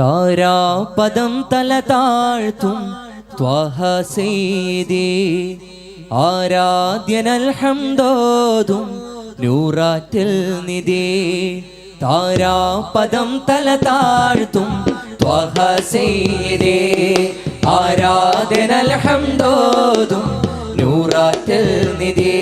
താരാപദം തല താഴ്ത്തും ത്വഹ സെയ്തേ ആരാധ്യനൽഹംദോതും നൂറാറ്റിൽ നിധി. താരാപദം തല താഴ്ത്തും ത്വഹ സെയ്തേ ആരാധ്യനൽഹംദോതും നൂറാറ്റിൽ നിധി.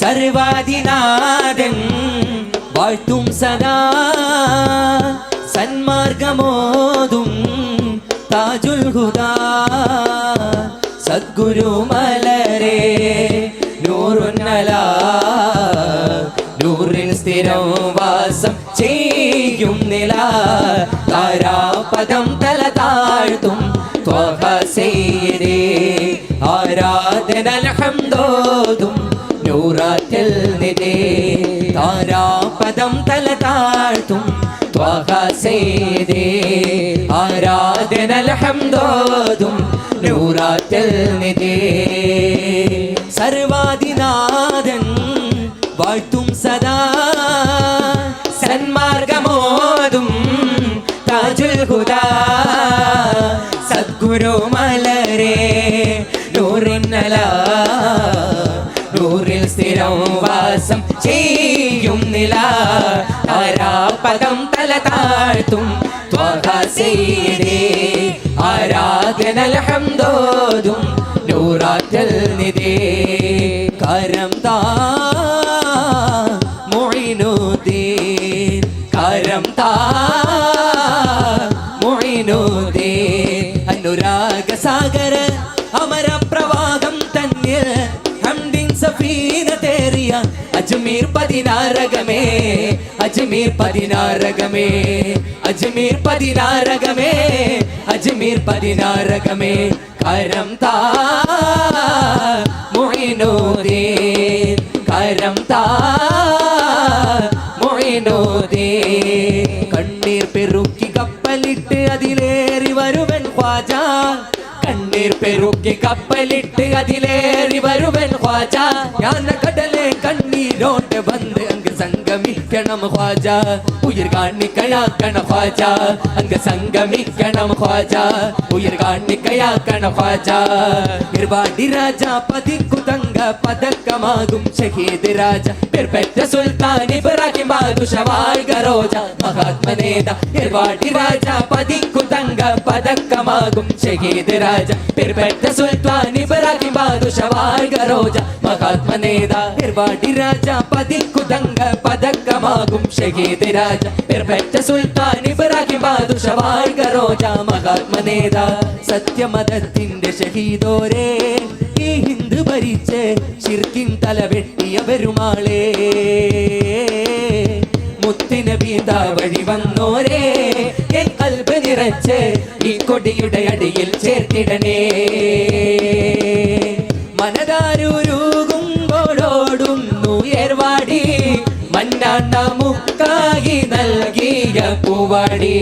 സർവാധിനാഥൻ വാഴ്ത്തും സദാ സന്മാർഗമോതും താജുൽ ഹുദാ. സദ്ഗുരു മലരെ നൂറുന്നല. നൂറിൽ സ്ഥിരം വാസം ചെയ്യും നില. താരാപദം തല താഴ്ത്തും ആരാധന ലഹം തോതും നൂറാറ്റൽ നിധേ താരാപദം തല താഴ്ത്തും ത്വഹ സെയ്തേ ആരാധനലഹംദോതും നൂറാറ്റൽ നിധേ സർവാദിനാഥൻ വാഴ്ത്തും സദാ. സന്മാർഗമോതും താജുൽ ഹുദാ. സദ്ഗുരു മലരെ നൂറിന്നല നൂറിൽ സ്ഥിരം വാസം ചെയ്യും നില. ആരാധനലഹംദോതും നൂറാറ്റൽ നിതേ കരം താ കരം താ മൊഴിനുദ്ദീൻ അനുരാഗ സാഗര അജ്മീർ പതിനാരകമേ അജ്മീർ പതിനാരകമേ അജ്മീർ പതിനാരകമേ അജ്മീർ പതിനാരകമേ. കരം താ മൊയിനോദേ കരം താ മൊയിനോദേ. കണ്ണീർ പെറുക്കി കപ്പലിട്ട് അതിലേറി വരുവൻ ഖ്വാജ. കണ്ണീർ പെറുക്കി കപ്പലിട്ട് അതിലേറി വരുവൻ ഖ്വാജ. ഞാൻ സംഗമിക്കണം ഖ്വാജ ഉയർ കാണിക്കയാക്കണ ഖ്വാജ അങ്ങ് സംഗമിക്കണം ഖ്വാജ ഉയർ കാണിക്കയാക്കണ ഖ്വാജ ഇരുപാടി രാജ പതിക്കു തങ്ക പതക്കമാകും ഷഹീദ് രാജ പെർപെറ്റ സുൽത്താൻ ഇബ്രാഹിം ബാദുഷ വാഴ്ക റോജ മഹാത്മനേത ഇരുപാടി രാജ പതിക്കു തങ്ക പതക്കമാകും ഷഹീദ് രാജ. പെർപെറ്റ സുൽത്താൻ ഇബ്രാഹിം ബാദുഷ വാഴ്ക റോജ. മഹാത്മനേത പെരുവാടി രാജ. പതിക്കു തങ്ക പതക്കമാകും ഷഹീദ് രാജ. പെർപെറ്റ സുൽത്താൻ ഇബ്രാഹിം ബാദുഷ വാഴ്ക റോജ. മഹാത്മനേത സത്യമതത്തിന്റെ ഷഹീദോരേ. ഈ ഹിന്ദു ഭരിച്ച് ശിർക്കിൻ തല വെട്ടിയ പെരുമാളേ മുത്തിനബീത വഴി വന്നോരേ. നിറച്ച് ഈ കൊടിയുടെ അടിയിൽ ചേർത്തിടണേ. മനതാരൂരുകുമ്പോഴോടുന്നു ഏർവാടി മന്നാണ്ട മുക്കായി നൽകിയ പൂവാടി.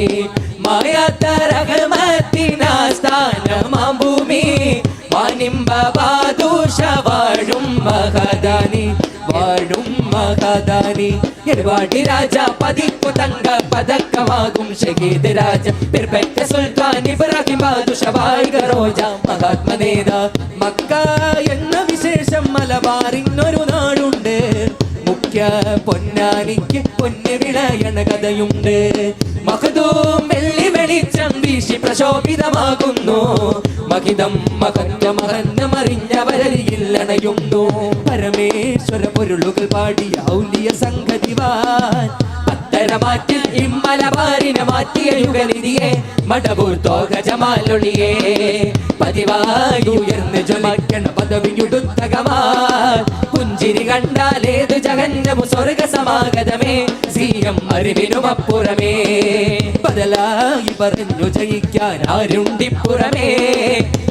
മായാത്തരകമത്തിനാസ്ഥാനമാം ഭൂമി വാനിമ്പ പാദൂഷ വാഴും മഹദാനി. വാഴും മഹദാനി. എരുവാടി രാജ പതിപ്പു തങ്ക പതക്കമാകും ഷഹീദ് രാജ. പെർപെറ്റ സുൽത്താൻ ഇബ്രാഹിം ബാദുഷ വാഴ്ക റോജ മഹാത്മനേത മക്ക എന്ന വിശേഷം മലബാറിനൊരു നാടുണ്ട്. മുഖ്യ പൊന്നാനിക്ക് പൊന്നു വിളയണ കഥയുണ്ട്. മഹദൂം വെള്ളി വെളിച്ചം വീശി പ്രശോഭിതമാകുന്നു. മഹിതം മകന്റെ അണയുന്നു പരമേശ്വര പൊരുളുകൾ പാടിയ ഔലിയ സംഗതിവാൻ. പത്തര മാറ്റി ഇമ്മലബാരിനെ മാറ്റിയ യുഗനിധിയെ മടവൂർ തോക പതിവായി ഉയർന്ന് ജ്വലിക്കണ പദവിയുടുത്തകമാ പുഞ്ചിരി കണ്ടാലേതു ജഗന്നമു സ്വർഗ സമാഗതമേ സീയം അറിവിനുമപ്പുറമേ ബദലായി പറഞ്ഞു ജയിക്കാൻ ആരുണ്ടിപ്പുറമേ.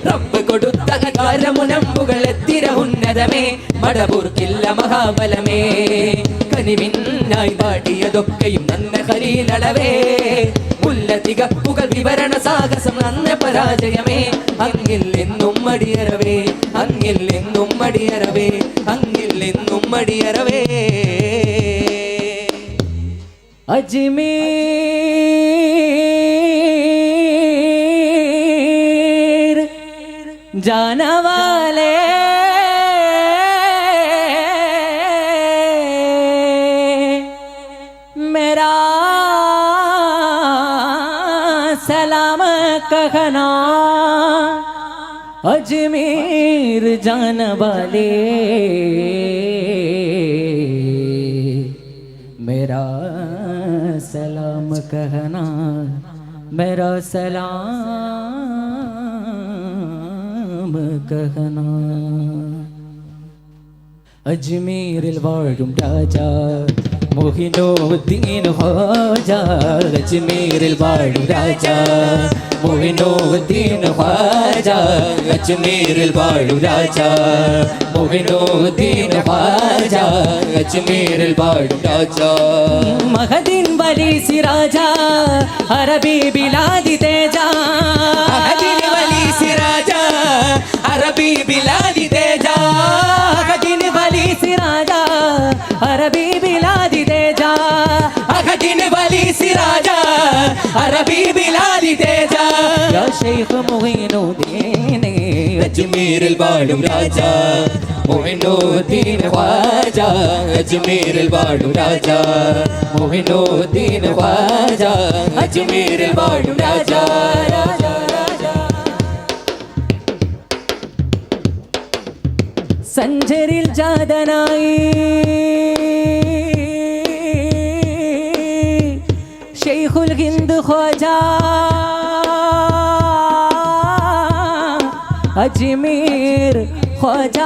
റബ്ബ് കൊടുത്ത കാലമുനമ്പുകൾ എത്തിര ഉന്നതമേ. മടപൂർക്കില്ല മഹാബലമേ. കനിവിന്നായി പാടിയതൊക്കെയും നന്ന ഹരീലളവേ മുല്ല തികപ്പുകൾ വിവരണ സാഹസം നന്ന പരാജയമേ. അങ്ങിൽ എന്നും മടിയറവേ അങ്ങിൽ നിന്നും മടിയറവേ അങ്ങിൽ നിന്നും മടിയറവേ അജ്മീ ജാനവാലേ. मेरा सलाम कहना अजमेर जान वाले मेरा सलाम कहना मेरा സലാം कहना അജ്മീരിൽ വാഴും രാജ മൊഹിനോദ്ദീൻ ഹാജ അജ്മീരിൽ വാഴും രാജ മൊഹിനോദ്ദീൻ ഹാജ അജ്മീരിൽ വാഴും രാജ മൊഹിനോദ്ദീൻ ഹാജ അജ്മീരിൽ വാഴും രാജ മഹദിൻ വലി സിറാജ അറബി ബിലാദി തേജ മഹദിൻ വലി സിറാജ അറബി ബിലാദി തേജ അഹദിൻ വലി സിറാജ അറബി ബിലാദി തേജ അഹദിൻ വലി സിറാജ അറബി അജ്മീരിൽ വാഴും രാജാ. മുഹിനുദ്ദീൻ ഖ്വാജ അജ്മീരിൽ വാഴും രാജാ. മുഹിനുദ്ദീൻ ഖ്വാജ അജ്മീരിൽ രാജ രാജ. സഞ്ചരിൽ ജാതനായി. ഷെയ്ഖുൽ ഹിന്ദ് ഖ്വാജ. അജ്മീർ ഖ്വാജ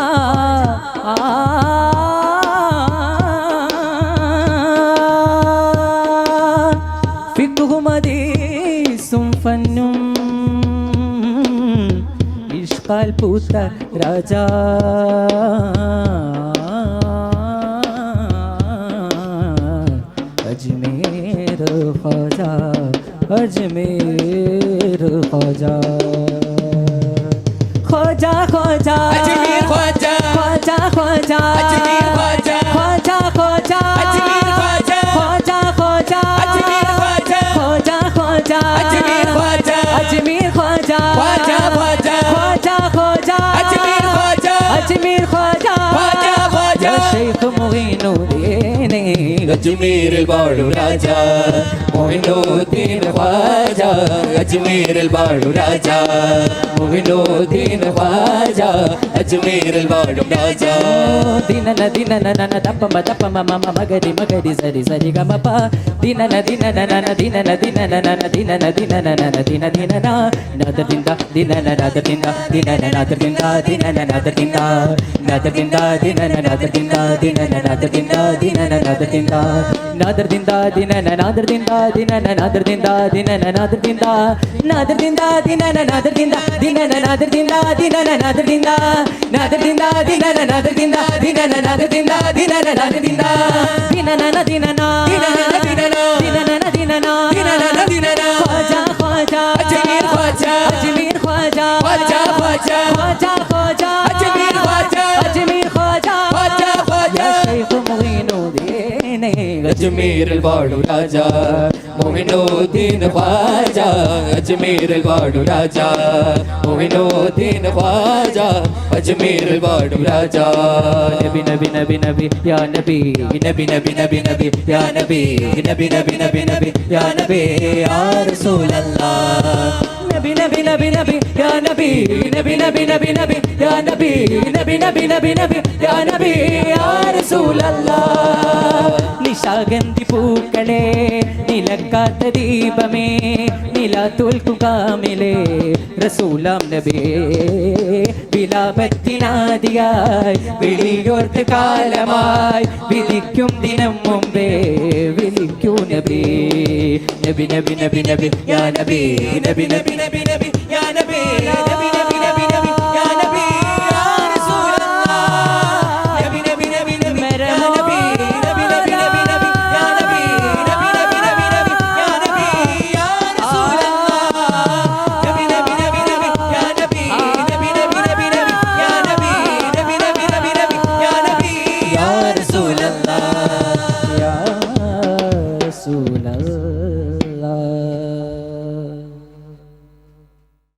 ഫിഖ്ഹും ഹദീസും ഫന്നും ഇഷ്കാൽ പൂത്ത രാജാ അജ്മീർ ഖാജ അജ്മീർ 과자 과자. 아침이 과자. 과자 과자. 아침이 과자. 과자 과자. 아침이 과자. 과자 과자. 아침이 과자. 과자 과자. 아침이 과자. 아침이 과자. 과자 과자. 과자 과자. 아침이 과자. 아침이 과자. 과자 과자. 야 쉐이크 모이누디네 아침이를 걸로 라자. 모이누디네 과자. ഖ്വാജ അജ്മീരിൽ വാഴും രാജ. മൊഹിനുദ്ദീൻ ഖ്വാജ അജ്മീരിൽ വാഴും രാജ. ദിനന ദിനന നന ദപ്പമ ദപ്പമ മമ മഗരി മഗരി സരി സരി ഗമപ ദിനന ദിനന നന ദിനന ദിനന നന ദിനന ദിനന നന ദിന ദിനന. നദ ദിന്ദ ദിനന നദ ദിന്ദ ദിനന നദ ദിന്ദ ദിനന നദ ദിന്ദ നദ ദിന്ദ ദിനന നദ ദിന്ദ ദിനന നദ ദിന്ദ ദിനന നദ ദിന്ദ നദ ദിന്ദ ദിനന നദ ദിന്ദ ദിനന നദ ദിന്ദ ദിനന നദ ദിന്ദ നദ ദിന്ദ ദിനന നദ ദിന്ദ ദിനന നദ ദിന്ദ ദിനന നദ ദിന്ദ നദ ദിന്ദ അജ്മീരിൽ വാഴും രാജ മൊഹിനുദ്ദീൻ പാജ അജ്മീരിൽ വാഴും രാജ മൊഹിനുദ്ദീൻ പാജ അജ്മീരിൽ വാഴും രാജ നബി നബി നബി നബി യാ നബി നബി നബി നബി നബി യാ നബി നബി നബി നബി നബി യാ നബി യാ റസൂലല്ലാഹ് നബി നബി നബി നബി യാ നബി നബി നബി നബി നബി യാ നബി നബി നബി നബി നബി യാ നബി യാ റസൂലല്ലാഹ് നിശാഗന്ധി പൂക്കളെ നിലക്കാത്ത ദീപമേ നില തോൽക്കുകാമിലെ റസൂലാം നബി വിലാപത്തിനാദിയായി വിളിയോർത്ത് കാലമായി വിധിക്കും ദിനം മുമ്പേ വിളിക്കൂ നബി നബി നബി നബി നബി യാ നബി നബി നബി നബി നബി യാ നബി നബി നബി നബി